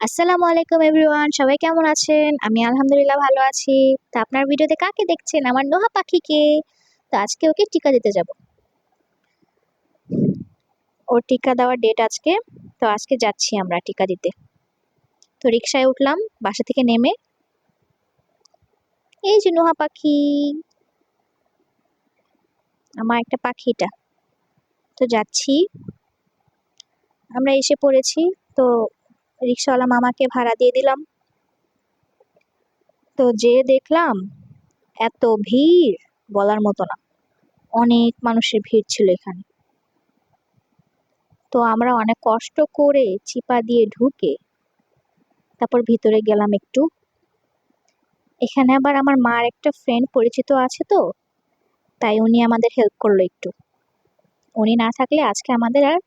আসসালামু আলাইকুম এভরিওয়ান, সবাই কেমন আছেন? আমি আলহামদুলিল্লাহ ভালো আছি। তো আপনার ভিডিওতে কাকে দেখছেন? আমার নোহা পাখিকে। তো আজকে ওকে টিকা দিতে যাব। ওর টিকা দেওয়ার ডেট আজকে। তো আজকে যাচ্ছি আমরা টিকা দিতে। তো রিক্সায় উঠলাম, বাসা থেকে নেমে। এই যে নোহা পাখি। আমার একটা পাখিটা তো যাচ্ছি। আমরা এসে পড়েছি। তো রিক্সাওয়ালা মামাকে ভাড়া দিয়ে দিলাম। তো যে দেখলাম, এত ভিড় বলার মতো না। অনেক মানুষের ভিড় ছিল এখানে। তো আমরা অনেক কষ্ট করে চিপা দিয়ে ঢুকে তারপর ভিতরে গেলাম একটু। এখানে আবার আমার মার একটা ফ্রেন্ড পরিচিত আছে তো, তাই উনি আমাদের হেল্প করল একটু। উনি না থাকলে আজকে আমাদের আর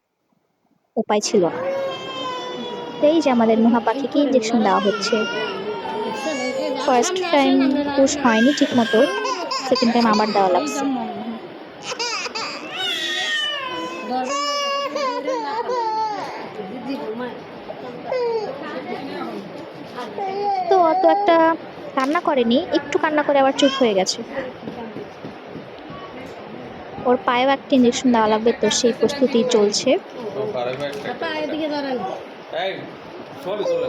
উপায় ছিল না। এই যে আমাদের নুহা পাখিকে ইঞ্জেকশন দেওয়া হচ্ছে। ফার্স্ট টাইম পুশ হয়নি ঠিক মতো সেকেন্ড টাইম আবার দেওয়া লাগছে। তো অত একটা কান্না করেনি, একটু কান্না করে আবার চুপ হয়ে গেছে। ওর পায়েও একটা ইঞ্জেকশন দেওয়া লাগবে, তো সেই প্রস্তুতি চলছে। এই চলে চলে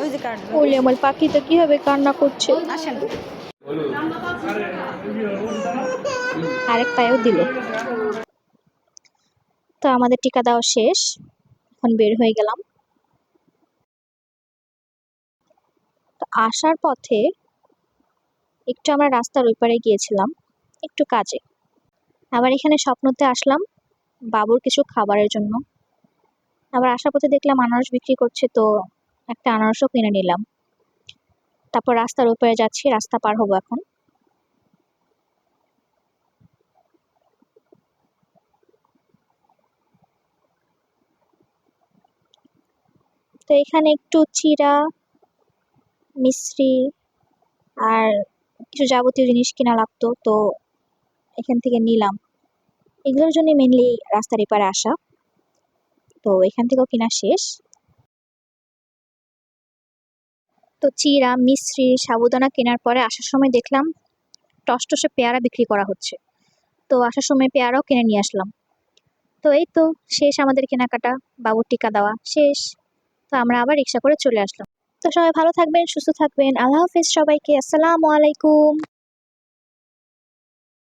ওই ওলে আমার পাখিটা কীভাবে কান্না করছে? আসেন। আরেক পায়েও দিল। তো আমাদের টিকা দেওয়া শেষ। এখন বের হয়ে গেলাম। তো আসার পথে একটু আমরা রাস্তার ওই পারে গিয়েছিলাম একটু কাজে। আবার এখানে স্বপ্নতে আসলাম। বাবুর কিছু খাবারের জন্য। আবার আসার পথে দেখলাম আনারস বিক্রি করছে, তো একটা আনারসও কিনে নিলাম। তারপর রাস্তার ওপারে যাচ্ছি, রাস্তা পার হব এখন। তো এখানে একটু চিরা, মিশ্রি আর কিছু যাবতীয় জিনিস কেনা লাগতো, তো এখান থেকে নিলাম। এগুলোর জন্য মেনলি রাস্তার এপারে আসা। তো এখান থেকেও কেনা শেষ। তো চিরা মিশ্রি সাবুদানা কেনার পরে আসার সময় দেখলাম টসটসে পেয়ারা বিক্রি করা হচ্ছে। তো আসার সময় পেয়ারাও কিনে নিয়ে আসলাম। তো এই তো, শেষ আমাদের কেনাকাটা, বাবুর টিকা দেওয়া শেষ। তো আমরা আবার রিক্সা করে চলে আসলাম। তো সবাই ভালো থাকবেন, সুস্থ থাকবেন। আল্লাহ হাফিজ সবাইকে। আসসালামু আলাইকুম।